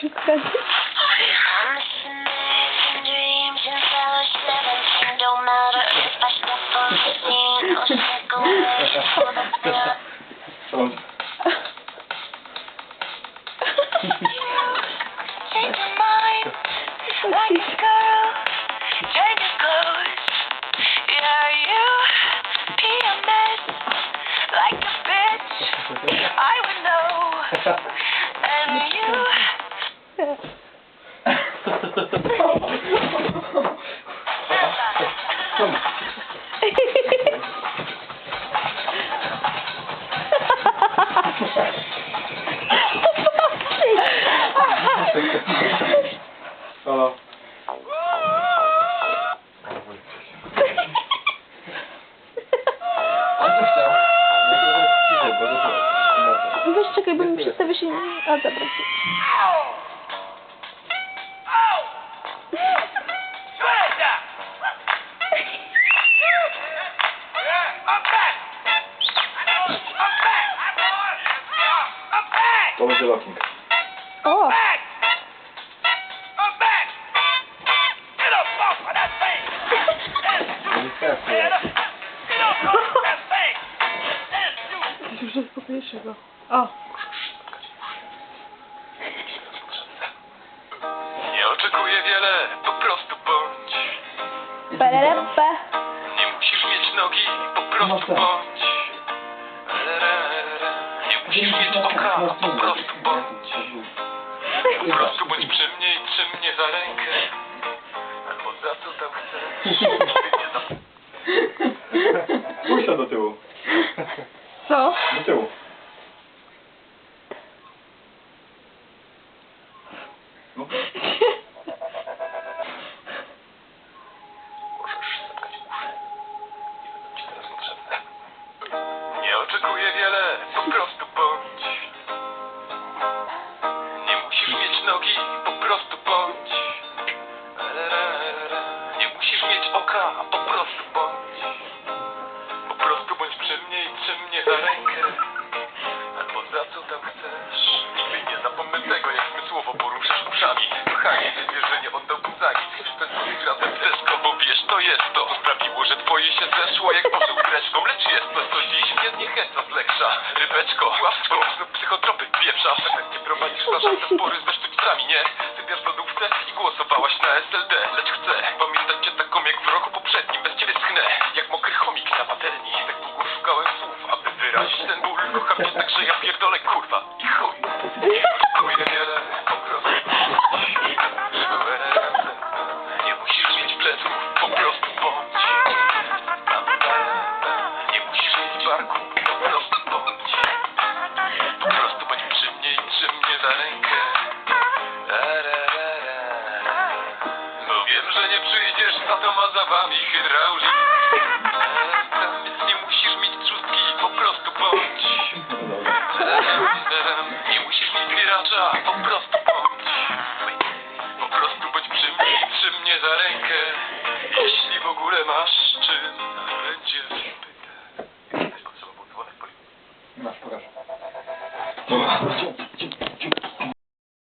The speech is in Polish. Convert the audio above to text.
she said. Hello. Weź czekaj, bo mi przedstawisz i... A, zapraszam. That thing. That's you. Już uspokojesz go. O! Nie oczekuję wiele, po prostu bądź. Pererepe. Nie musisz mieć nogi, po prostu No tak. bądź. Prostu bądź. Po prostu bądź przy mnie i trzym mnie za rękę. Albo za co tam chcesz. Pójdź do tyłu. Co? Do tyłu. No. Możesz zatkać uszy. Nie będą ci teraz potrzebne. Nie oczekuję wiele, po prostu się zeszło, jak poseł dreczką. Lecz jest to, co dziś mnie zniechęca z leksza. Rybeczko, ławczko, psychotropy pieprzasz. Chętnie prowadzisz nasze spory ze sztućcami, nie? Sypiasz w lodówce i głosowałaś na SLD. Lecz chcę pamiętać cię taką, jak w roku poprzednim. Bez ciebie schnę, jak mokry chomik na patelni. Tak długo szukałem słów, aby wyrazić ten ból. Kocham cię tak, że ja pierdolę, kurwa. I chuj. Przyjdziesz za domazawami hydraulik. Więc nie musisz mieć trzustki, po prostu bądź. Nie musisz mieć gracza, po prostu bądź. Po prostu bądź przy mnie i trzym mnie za rękę. Jeśli w ogóle masz czym, będzie zbyt. Masz, pokaż.